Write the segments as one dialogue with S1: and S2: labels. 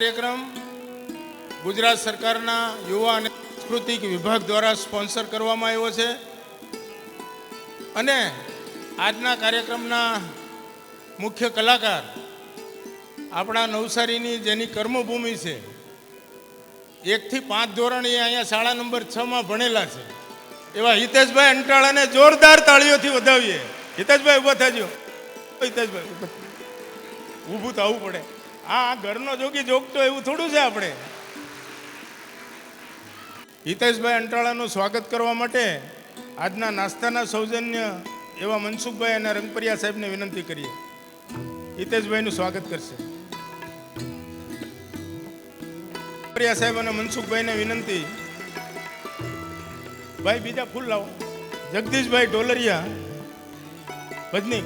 S1: કાર્યક્રમ ગુજરાત સરકારના યુવા અને સાંસ્કૃતિક વિભાગ દ્વારા સ્પોન્સર કરવામાં આવ્યો છે. અને આજના કાર્યક્રમના મુખ્ય કલાકાર આપણા નવસારીની જેની કર્મભૂમિ છે, એકથી પાંચ ધોરણ એ અહીંયા શાળા નંબર છમાં ભણેલા છે. એવા હિતેશભાઈ અંટાળાને જોરદાર તાળીઓથી વધાવીએ. હિતેશભાઈ ઊભા થાજો. હિતેશભાઈ ઊભું ઊભું થવું પડે. આ ઘરનો જોગી જોગતો એવું થોડું છે આપણે. હિતેશભાઈ અંટાળાનું સ્વાગત કરવા માટે આજના નાસ્તાના સૌજન્ય એવા મનસુખભાઈ અને રંગપરિયા સાહેબને વિનંતી કરીએ. હિતેશભાઈનું સ્વાગત કરશે. રંગપરિયા સાહેબ અને મનસુખભાઈને વિનંતી. ભાઈ, બીજા ફૂલ લાવો. જગદીશભાઈ ઢોલરિયા. ભજની.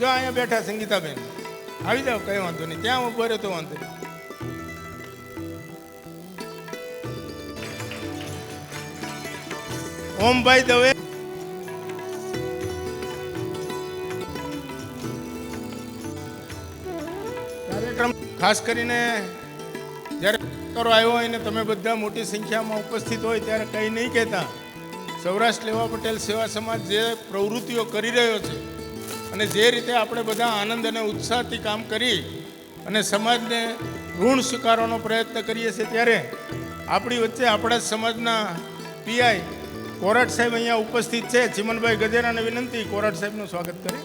S1: જો અહીંયા બેઠા સંગીતાબેન. આવી જાઓ, કઈ વાંધો નહીં. ત્યાં ઊભો રહ્યો તો વાંધો નહીં. ઓમભાઈ દવે. કાર્યક્રમ ખાસ કરીને જ્યારે કરો આવ્યો હોય ને, તમે બધા મોટી સંખ્યામાં ઉપસ્થિત હોય ત્યારે કંઈ નહીં કહેતા. સૌરાષ્ટ્ર લેવા પટેલ સેવા સમાજ જે પ્રવૃત્તિઓ કરી રહ્યો છે અને જે રીતે આપણે બધા આનંદ અને ઉત્સાહથી કામ કરી અને સમાજને ઋણ સ્વીકારવાનો પ્રયત્ન કરીએ છીએ ત્યારે આપણી વચ્ચે આપણા સમાજના પીઆઈ કોરાટ સાહેબ અહીંયા ઉપસ્થિત છે. ચિમનભાઈ ગજેરાને વિનંતી કોરાટ સાહેબનું સ્વાગત કરે.